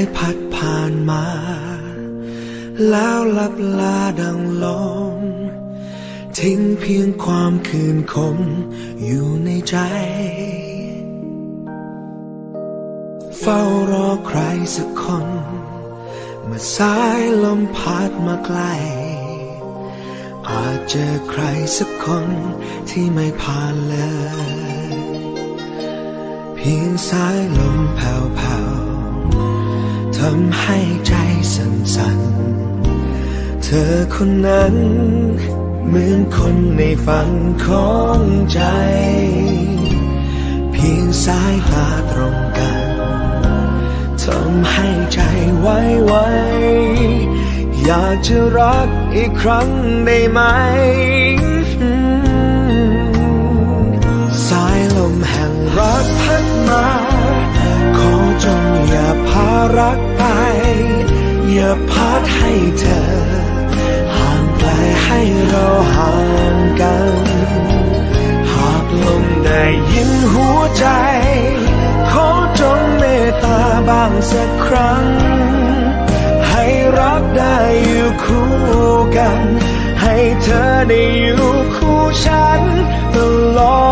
ยพัดผ่านมา แล้วลับลาดังลมทิ้งเพียงความคืนคมอยู่ในใจ เฝ้ารอใครสักคนเมื่อสายลมพัดมาไกล อาจเจอใครสักคนที่ไม่ผ่านเลย เพียงสายลมแผ่วๆำให้ใจสั่นๆ เธอคนนั้น เหมือนคนในฝันของใจ เพียงสายตาตรงกันทำให้ใจไว้ไวอยากจะรักอีกครั้งได้ไหม อย่าพัดให้เธอ ห่างไกลให้เราห่างกัน หากลมได้ยินหัวใจ ขอจงเมตตาบ้างสักครั้ง ให้รักได้อยู่คู่กัน ให้เธอได้อยู่คู่ฉันตลอด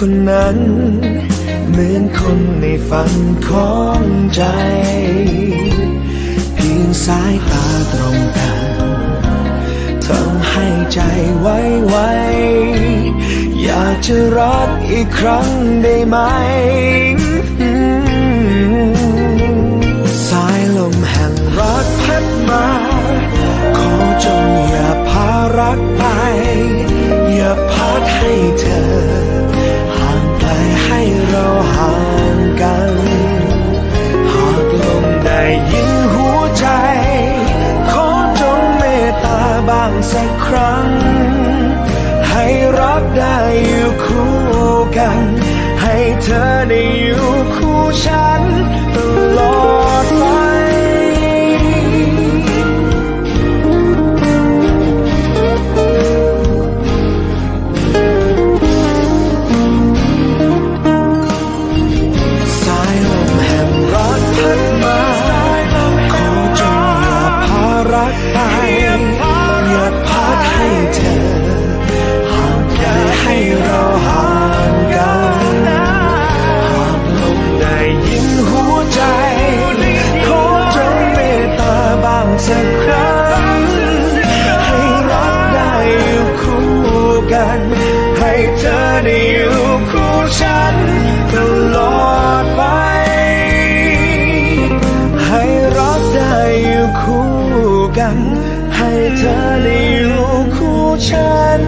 คนนั้น เหมือนคนในฝันของใจ เพียงสายตาตรงกันทำให้ใจไว้ไวอยากจะรักอีกครั้งได้ไหม สายลมแห่งรักพัดมา ขอจงอย่าพารักไป อย่าพัดให้เธอางไกลให้เราห่างกัน หากลมได้ยินหัวใจ ขอจงเมตตาบ้างสักครั้ง ให้รักได้อยู่คู่กัน ให้เธอได้อยู่คู่ฉัน สักครั้ง ให้รักได้อยู่คู่กัน ให้เธอได้อยู่คู่ฉันตลอดไป ให้รักได้อยู่คู่กัน ให้เธอได้อยู่คู่ฉัน